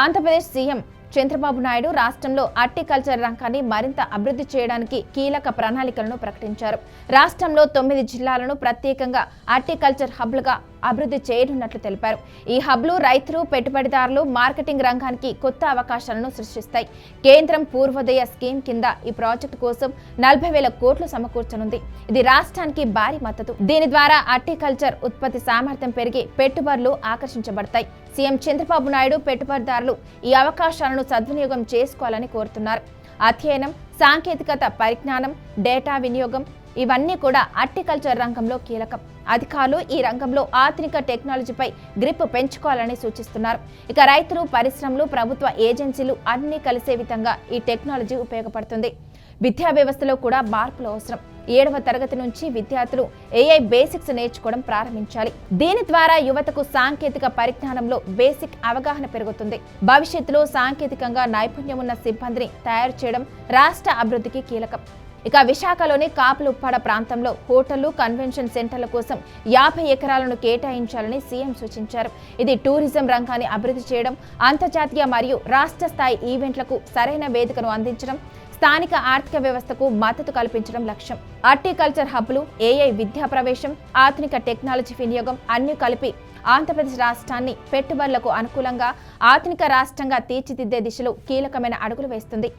Andhra Pradesh CM Chandrababu Naidu రాష్ట్రంలో horticulture రంగాన్ని మరింత అభివృద్ధి చేయడానికి కీలక ప్రణాళికలను ప్రకటించారు. రాష్ట్రంలో తొమ్మిది జిల్లాలను ప్రత్యేకంగా హార్టికల్చర్ హబ్లుగా అభివృద్ధి చేయనున్నట్లు తెలిపారు. ఈ హబ్లు రైతులు పెట్టుబడిదారులు మార్కెటింగ్ రంగానికి కొత్త అవకాశాలను సృష్టిస్తాయి. కేంద్రం పూర్వోదయ స్కీమ్ కింద ఈ ప్రాజెక్టు కోసం నలభై వేల కోట్లు సమకూర్చనుంది. ఇది రాష్ట్రానికి భారీ మద్దతు. దీని ద్వారా హార్టికల్చర్ ఉత్పత్తి సామర్థ్యం పెరిగి పెట్టుబడులు ఆకర్షించబడతాయి. సీఎం చంద్రబాబు నాయుడు పెట్టుబడిదారులు ఈ అవకాశాలను సద్వినియోగం చేసుకోవాలని కోరుతున్నారు. అధ్యయనం సాంకేతికత పరిజ్ఞానం డేటా వినియోగం ఇవన్నీ కూడా హార్టికల్చర్ రంగంలో కీలకం. అధికారులు ఈ రంగంలో ఆధునిక టెక్నాలజీపై గ్రిప్ పెంచుకోవాలని సూచిస్తున్నారు. ఇక రైతులు పరిశ్రమలు ప్రభుత్వ ఏజెన్సీలు అన్ని కలిసే విధంగా ఈ టెక్నాలజీ ఉపయోగపడుతుంది. విద్యా వ్యవస్థలో కూడా మార్పులు అవసరం. ఏడవ తరగతి నుంచి విద్యార్థులు ఏఐ బేసిక్స్ నేర్చుకోవడం ప్రారంభించాలి. దీని ద్వారా యువతకు సాంకేతిక పరిజ్ఞానంలో బేసిక్ అవగాహన పెరుగుతుంది. భవిష్యత్తులో సాంకేతికంగా నైపుణ్యం ఉన్న సిబ్బందిని తయారు చేయడం రాష్ట్ర అభివృద్ధికి కీలకం. ఇక విశాఖలోని కాపులుప్పాడ ప్రాంతంలో హోటళ్ళు కన్వెన్షన్ సెంటర్ల కోసం యాభై ఎకరాలను కేటాయించాలని సీఎం సూచించారు. ఇది టూరిజం రంగాన్ని అభివృద్ధి చేయడం అంతర్జాతీయ మరియు రాష్ట్ర స్థాయి ఈవెంట్లకు సరైన వేదికను అందించడం స్థానిక ఆర్థిక వ్యవస్థకు మద్దతు కల్పించడం లక్ష్యం. హార్టికల్చర్ హబ్లు ఏఐ విద్యా ప్రవేశం ఆధునిక టెక్నాలజీ వినియోగం అన్ని కలిపి ఆంధ్రప్రదేశ్ రాష్ట్రాన్ని పెట్టుబడులకు అనుకూలంగా ఆధునిక రాష్ట్రంగా తీర్చిదిద్దే దిశలో కీలకమైన అడుగులు వేస్తుంది.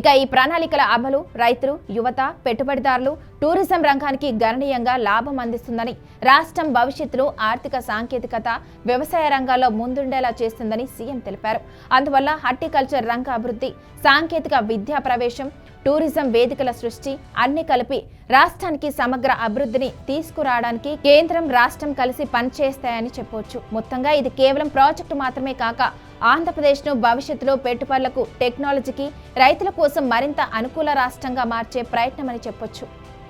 ఇక ఈ ప్రణాళికల అమలు రైతులు యువత పెట్టుబడిదారులు టూరిజం రంగానికి గణనీయంగా లాభం అందిస్తుందని రాష్ట్రం భవిష్యత్తులో ఆర్థిక సాంకేతికత వ్యవసాయ రంగాల్లో ముందుండేలా చేస్తుందని సీఎం తెలిపారు. అందువల్ల హార్టికల్చర్ రంగ అభివృద్ధి సాంకేతిక విద్యా ప్రవేశం టూరిజం వేదికల సృష్టి అన్ని కలిపి రాష్ట్రానికి సమగ్ర అభివృద్ధిని తీసుకురావడానికి కేంద్రం రాష్ట్రం కలిసి పనిచేస్తాయని చెప్పొచ్చు. మొత్తంగా ఇది కేవలం ప్రాజెక్టు మాత్రమే కాక ఆంధ్రప్రదేశ్ను భవిష్యత్తులో పెట్టుబడులకు టెక్నాలజీకి రైతుల కోసం మరింత అనుకూల రాష్ట్రంగా మార్చే ప్రయత్నమని చెప్పొచ్చు.